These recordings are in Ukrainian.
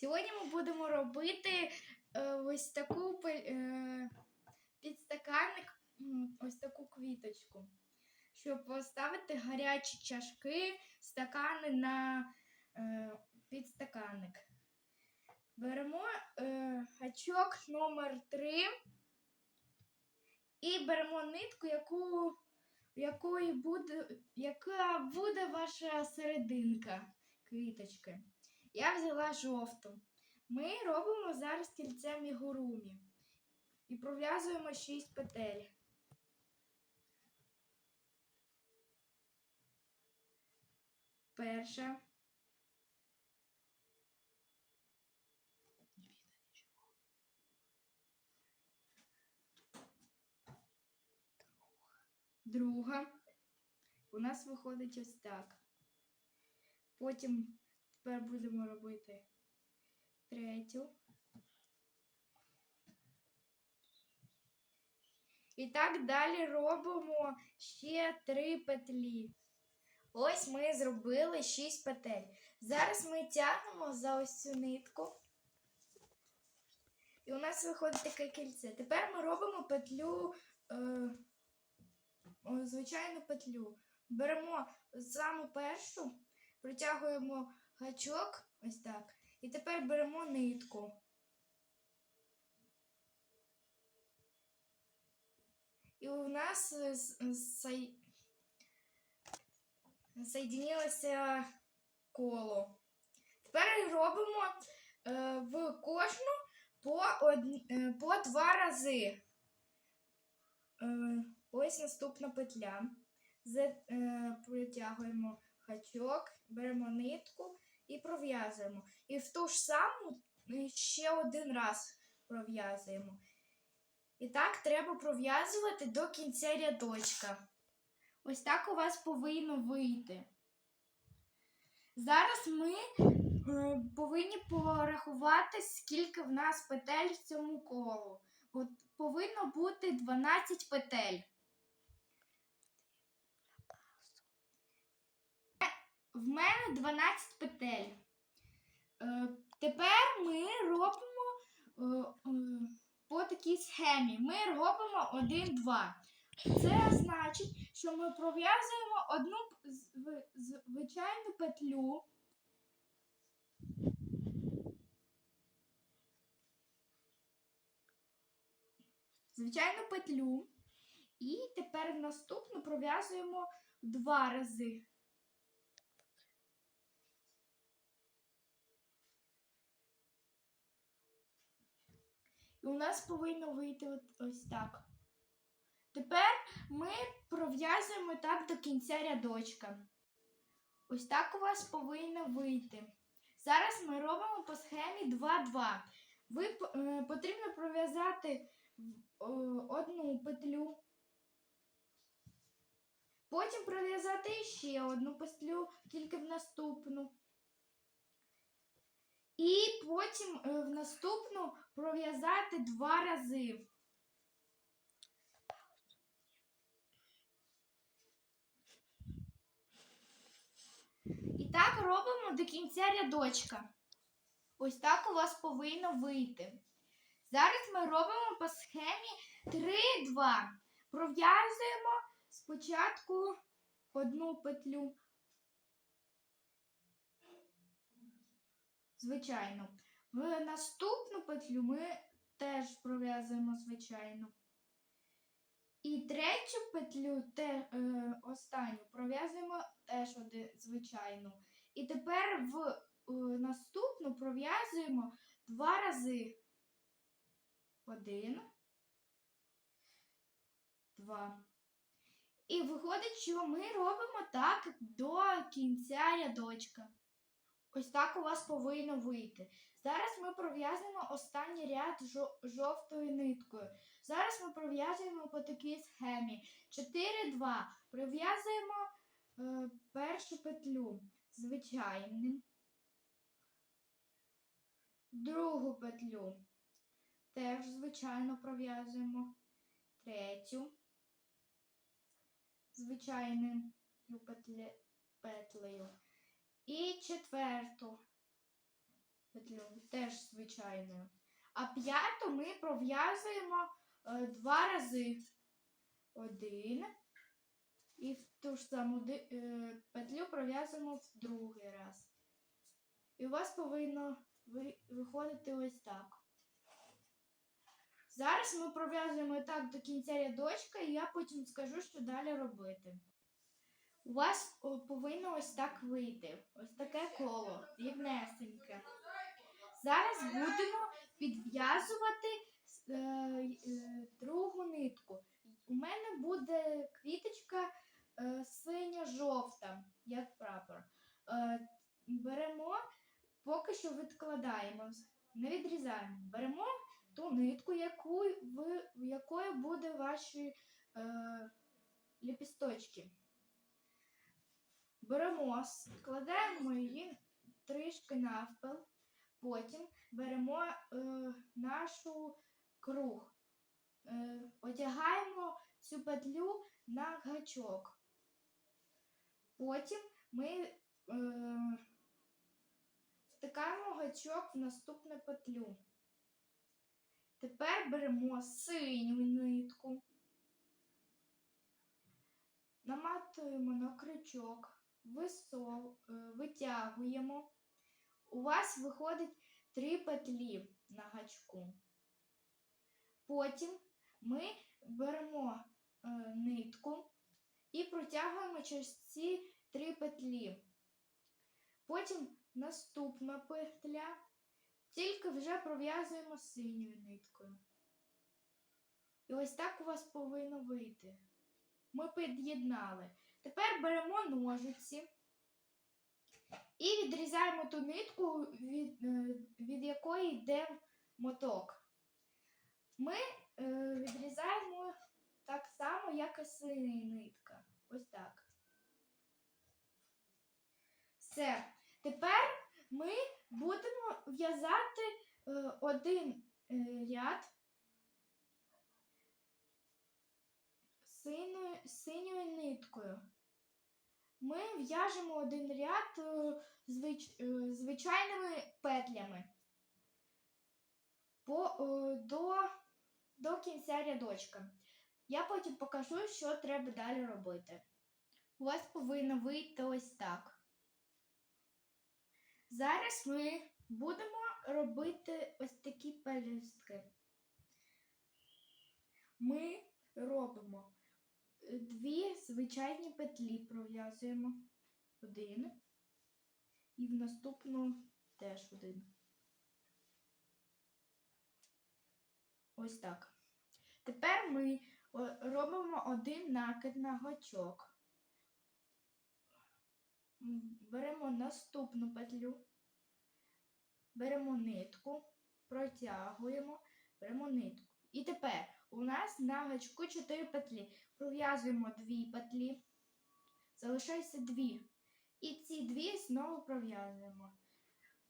Сьогодні ми будемо робити е, ось таку е, підстаканник, ось таку квіточку, щоб поставити гарячі чашки, стакани на е, підстаканник. Беремо гачок номер 3 і беремо нитку, яку, якої буде, яка буде ваша серединка квіточки. Я взяла жовту. Ми робимо зараз кільце мігурумі і пров'язуємо 6 петель. Перша. Друга. У нас виходить ось так. Потім тепер будемо робити третю. І так далі робимо ще три петлі. Ось ми зробили 6 петель. Зараз ми тягнемо за ось цю нитку. І у нас виходить таке кільце. Тепер ми робимо петлю, е, звичайну петлю. Беремо саму першу, протягуємо гачок, ось так. І тепер беремо нитку. І у нас е, соєдинилося коло. Тепер робимо е, в кожну по, е, по два рази. Ось наступна петля. З, протягуємо гачок, беремо нитку і пров'язуємо. І в ту ж саму ще один раз пров'язуємо. І так треба пров'язувати до кінця рядочка. Ось так у вас повинно вийти. Зараз ми е, повинні порахувати, скільки в нас петель в цьому колу. Повинно бути 12 петель. В мене 12 петель. Е, тепер ми робимо е, е, по такій схемі. Ми робимо 1-2. Це значить, що ми пров'язуємо одну звичайну петлю. Звичайну петлю. І тепер в наступну пров'язуємо два рази. У нас повинно вийти ось так. Тепер ми пров'язуємо так до кінця рядочка. Ось так у вас повинно вийти. Зараз ми робимо по схемі 2-2. Ви е, потрібно пров'язати е, одну петлю. Потім пров'язати ще одну петлю, тільки в наступну. І потім е, в наступну пров'язати два рази. І так робимо до кінця рядочка. Ось так у вас повинно вийти. Зараз ми робимо по схемі 3-2. Пров'язуємо спочатку одну петлю. Звичайно. В наступну петлю ми теж пров'язуємо звичайно. І третю петлю, те, е, останню, пров'язуємо теж оди, звичайну. І тепер в е, наступну пров'язуємо два рази. Один, два. І виходить, що ми робимо так до кінця рядочка. Ось так у вас повинно вийти. Зараз ми пров'язуємо останній ряд жовтою ниткою. Зараз ми пров'язуємо по такій схемі. 4-2. Пров'язуємо е, першу петлю звичайним. Другу петлю теж звичайно пров'язуємо. Третю. Звичайним петлею. І четверту петлю, теж звичайною. А п'яту ми пров'язуємо е, два рази. Один. І в ту ж саму е, петлю пров'язуємо в другий раз. І у вас повинно виходити ось так. Зараз ми пров'язуємо так до кінця рядочка, і я потім скажу, що далі робити. У вас повинно ось так вийти. Ось таке коло, рівнесеньке. Зараз будемо підв'язувати е, е, другу нитку. У мене буде квіточка е, синьо-жовта, як прапор. Е, беремо, поки що відкладаємо, не відрізаємо. Беремо ту нитку, яку ви, якою буде ваші е, ліпісточки. Беремо, складаємо її трішки навпіл, потім беремо е, нашу круг, е, одягаємо цю петлю на гачок. Потім ми е, втикаємо гачок в наступну петлю. Тепер беремо синю нитку, наматуємо на крючок, висов, е, витягуємо. У вас виходить три петлі на гачку. Потім ми беремо е, нитку і протягуємо через ці три петлі. Потім наступна петля, тільки вже пров'язуємо синьою ниткою. І ось так у вас повинно вийти. Ми під'єднали. Тепер беремо ножиці і відрізаємо ту нитку, від, е, від якої йде моток. Ми е, відрізаємо так само, як і синя нитка. Ось так. Все. Тепер ми будемо в'язати е, один ряд синьою, синьою ниткою. Ми в'яжемо один ряд е, звич, е, звичайними петлями по, е, до, до кінця рядочка. Я потім покажу, що треба далі робити. У вас повинно вийти ось так. Зараз ми будемо робити ось такі пелюстки. Ми робимо дві звичайні петлі, пров'язуємо один і в наступну теж один. Ось так. Тепер ми робимо один накид на гачок. Беремо наступну петлю, беремо нитку, протягуємо, беремо нитку. І тепер у нас на гачку 4 петлі. Пров'язуємо дві петлі, залишається дві. І ці дві знову пров'язуємо.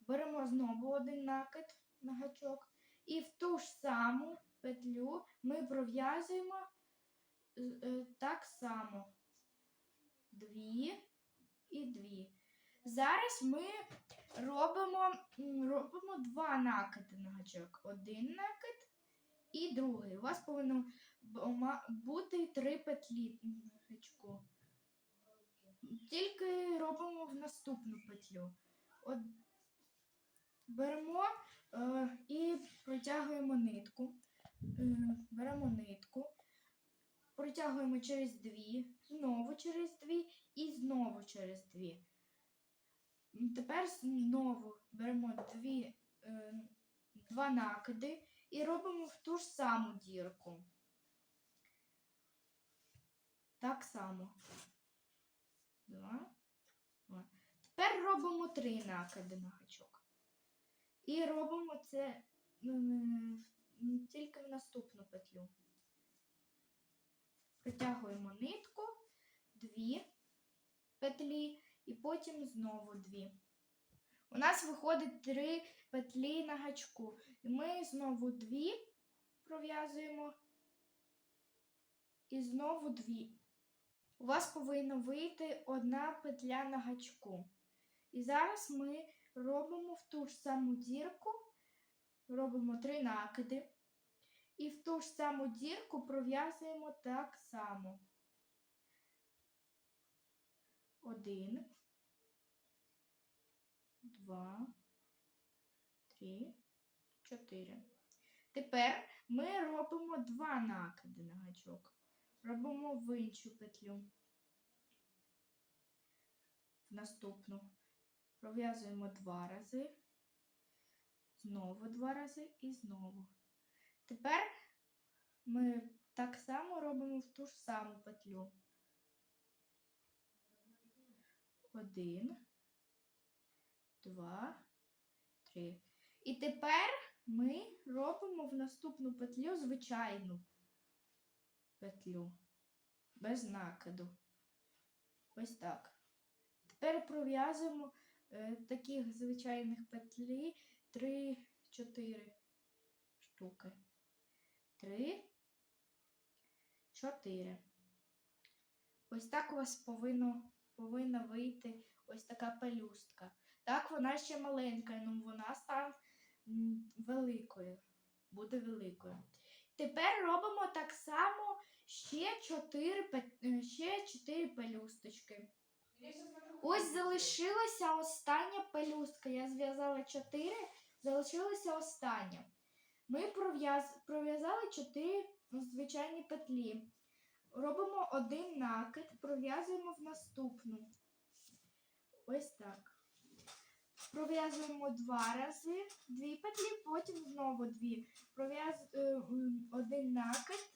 Беремо знову один накид на гачок. І в ту ж саму петлю ми пров'язуємо е, так само. Дві і дві. Зараз ми робимо, робимо два накиди на гачок. Один накид і другий. У вас повинно бути три петлі. Тільки робимо в наступну петлю. От беремо е, і протягуємо нитку. Е, беремо нитку, протягуємо через дві, знову через дві і знову через дві. Тепер знову беремо дві, е, два накиди і робимо в ту ж саму дірку. Так само. Два. Два. Тепер робимо три накиди на гачок. І робимо це м, тільки в наступну петлю. Протягуємо нитку, дві петлі і потім знову дві. У нас виходить три петлі на гачку. І ми знову дві пров'язуємо і знову дві. У вас повинна вийти одна петля на гачку. І зараз ми робимо в ту ж саму дірку, робимо три накиди. І в ту ж саму дірку пров'язуємо так само. Один, два, три, чотири. Тепер ми робимо два накиди на гачок. Робимо в іншу петлю. В наступну. Пров'язуємо два рази. Знову два рази і знову. Тепер ми так само робимо в ту ж саму петлю. Один, два, три. І тепер ми робимо в наступну петлю звичайну петлю. Без накиду. Ось так. Тепер пров'язуємо е, таких звичайних петлі 3-4 штуки. Три, чотири. Ось так у вас повинно, повинна вийти ось така пелюстка. Так, вона ще маленька, ну вона стане великою. Буде великою. Тепер робимо так само ще 4, е, ще 4 пелюсточки. Ось залишилася остання пелюстка. Я зв'язала 4, залишилася остання. Ми пров'яз- пров'язали 4 звичайні петлі. Робимо один накид, пров'язуємо в наступну. Ось так. Пров'язуємо два рази, дві петлі, потім знову дві. Пров'яз... е, один накид,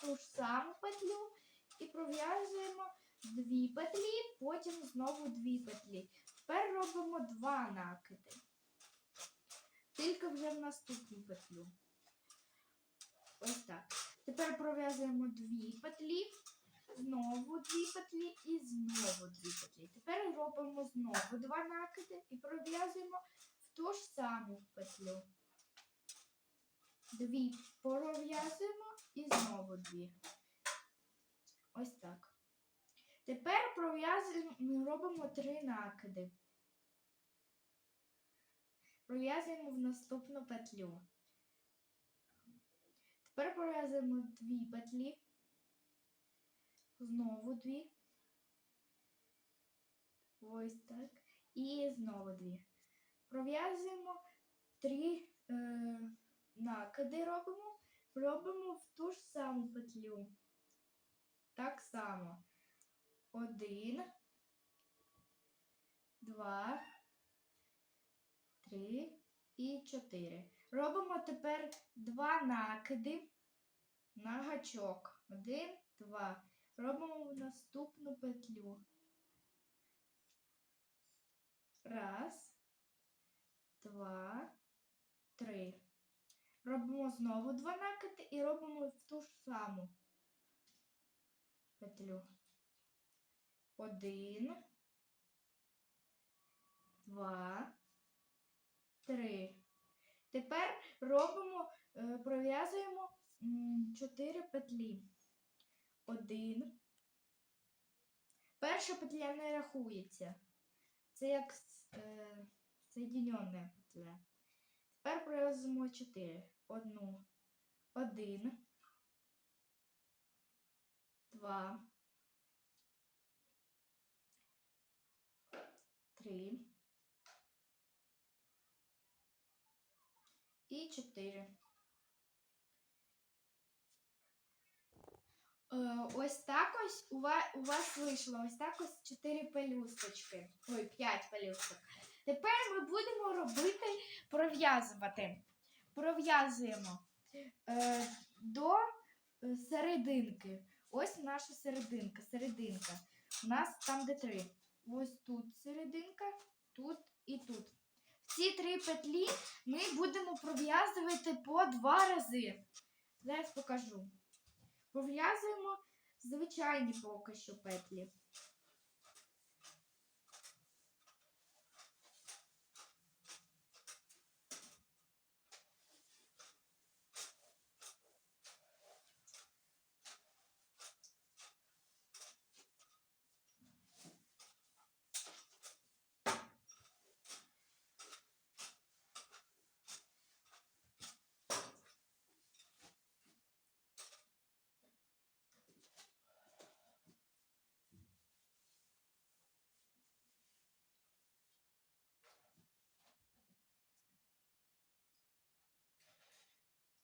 ту ж саму петлю і пров'язуємо дві петлі, потім знову дві петлі. Тепер робимо два накиди. Тільки вже в наступну петлю. Ось так. Тепер пров'язуємо дві петлі, знову дві петлі і знову дві петлі. Тепер робимо знову два накиди і пров'язуємо в ту ж саму петлю. Дві пров'язуємо і знову дві. Ось так. Тепер пров'язуємо, робимо три накиди. Пров'язуємо в наступну петлю. Тепер пров'язуємо дві петлі, знову дві. Ось так. І знову дві. Пров'язуємо три е, накиди робимо, робимо в ту ж саму петлю. Так само. Один, два, три і чотири. Робимо тепер два накиди на гачок. Один, два. Робимо наступну петлю. Раз, два, три. Робимо знову два накиди і робимо в ту ж саму петлю. Один, два, три. Тепер робимо, е, пров'язуємо чотири петлі. Один. Перша петля не рахується. Це як е, соєдиненна петля. Тепер пров'язуємо чотири. Одну. Один. Два. Три. І чотири. Ось так ось у вас, у вас вийшло ось так ось 4 пелюсточки. Ой, 5 пелюсток. Тепер ми будемо робити пров'язувати. Пров'язуємо е, до е, серединки. Ось наша серединка. Серединка. У нас там де три. Ось тут серединка, тут і тут. В ці три петлі ми будемо пров'язувати по два рази. Зараз покажу. Пров'язуємо звичайні поки що петлі.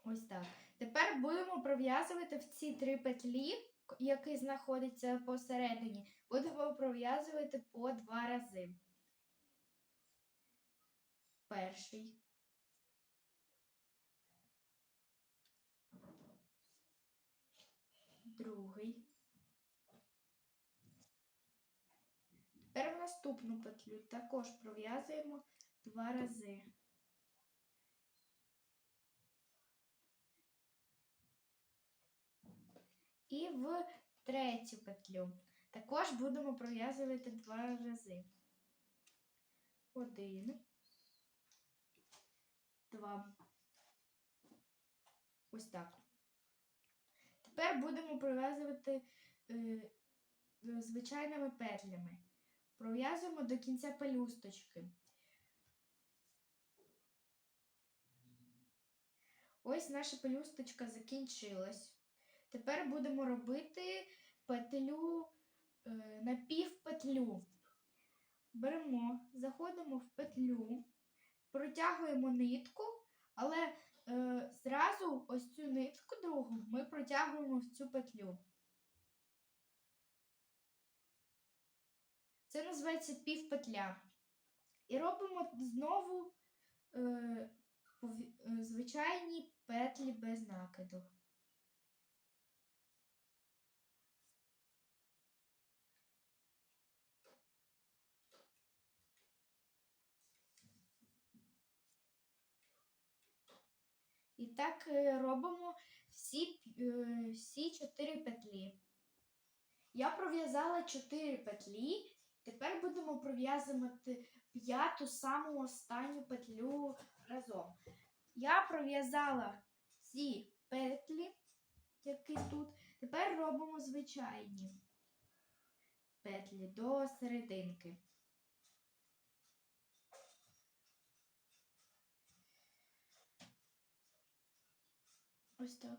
Ось так. Тепер будемо пров'язувати в ці три петлі, які знаходяться посередині, будемо пров'язувати по два рази. Перший. Другий. Тепер в наступну петлю також пров'язуємо два рази. І в третю петлю також будемо пров'язувати два рази. Один, два. Ось так. Тепер будемо пров'язувати е, звичайними петлями. Пров'язуємо до кінця пелюсточки. Ось наша пелюсточка закінчилась. Тепер будемо робити петлю е, на півпетлю. Беремо, заходимо в петлю, протягуємо нитку, але е, зразу ось цю нитку другу ми протягуємо в цю петлю. Це називається півпетля. І робимо знову е, е, звичайні петлі без накиду. І так е, робимо всі, е, всі чотири петлі. Я пров'язала чотири петлі. Тепер будемо пров'язувати п'яту саму останню петлю разом. Я пров'язала ці петлі, які тут. Тепер робимо звичайні петлі до серединки. Ось так.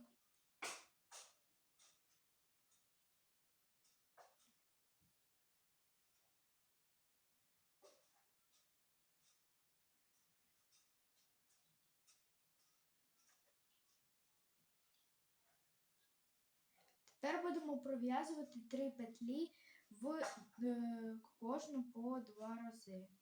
Тепер будемо пров'язувати три петлі в е, кожну по два рази.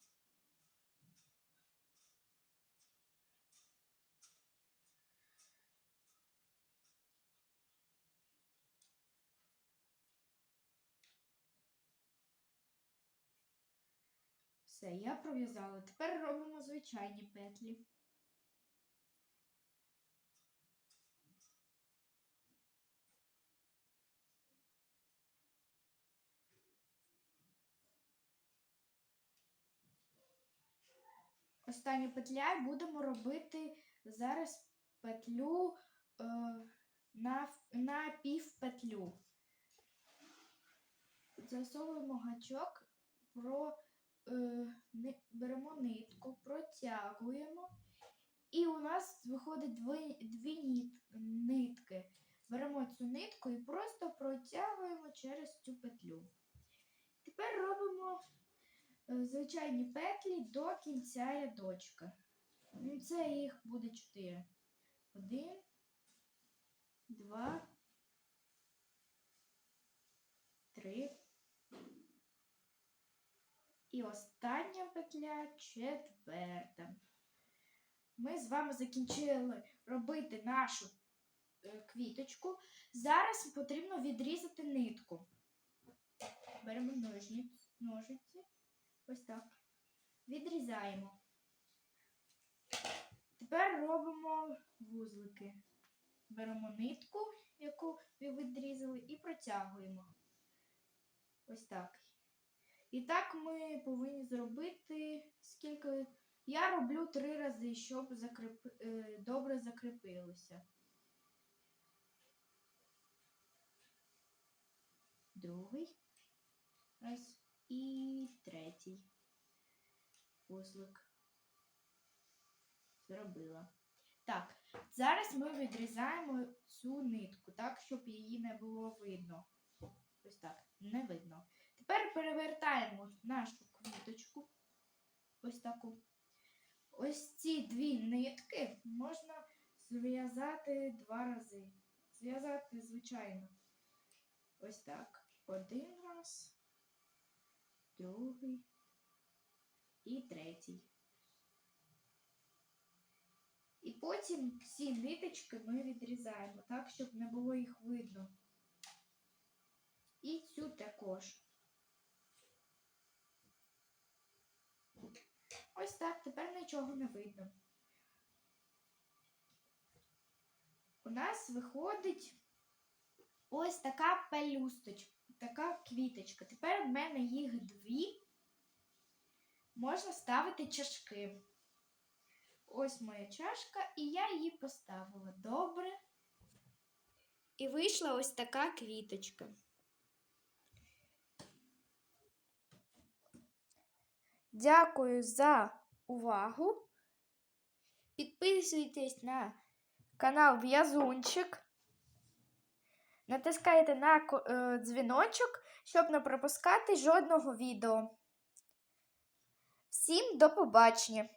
Все, я пров'язала. Тепер робимо звичайні петлі. Остання петля будемо робити зараз петлю е, на, на півпетлю. Засовуємо гачок, про, беремо нитку, протягуємо, і у нас виходить дві, дві нитки. Беремо цю нитку і просто протягуємо через цю петлю. Тепер робимо е, звичайні петлі до кінця рядочка. Ну, Це їх буде чотири. Один, два, три. І остання петля четверта. Ми з вами закінчили робити нашу е, квіточку. Зараз потрібно відрізати нитку. Беремо ножиці. Ось так. Відрізаємо. Тепер робимо вузлики. Беремо нитку, яку ви відрізали, і протягуємо. Ось так. І так ми повинні зробити скільки. Я роблю три рази, щоб закріп... е, добре закріпилося. Другий. Раз. І третій. Вузлик. Зробила. Так, зараз ми відрізаємо цю нитку, так, щоб її не було видно. Ось так, не видно. Перевертаємо нашу квіточку. Ось таку. Ось ці дві нитки можна зв'язати два рази. Зв'язати, звичайно. Ось так. Один раз, другий і третій. І потім всі ниточки ми відрізаємо так, щоб не було їх видно. І цю також. Ось так, тепер нічого не видно. У нас виходить ось така пелюсточка, така квіточка. Тепер в мене їх дві. Можна ставити чашки. Ось моя чашка, і я її поставила добре. І вийшла ось така квіточка. Дякую за увагу. Підписуйтесь на канал В'язунчик. Натискайте на е, дзвіночок, щоб не пропускати жодного відео. Всім до побачення!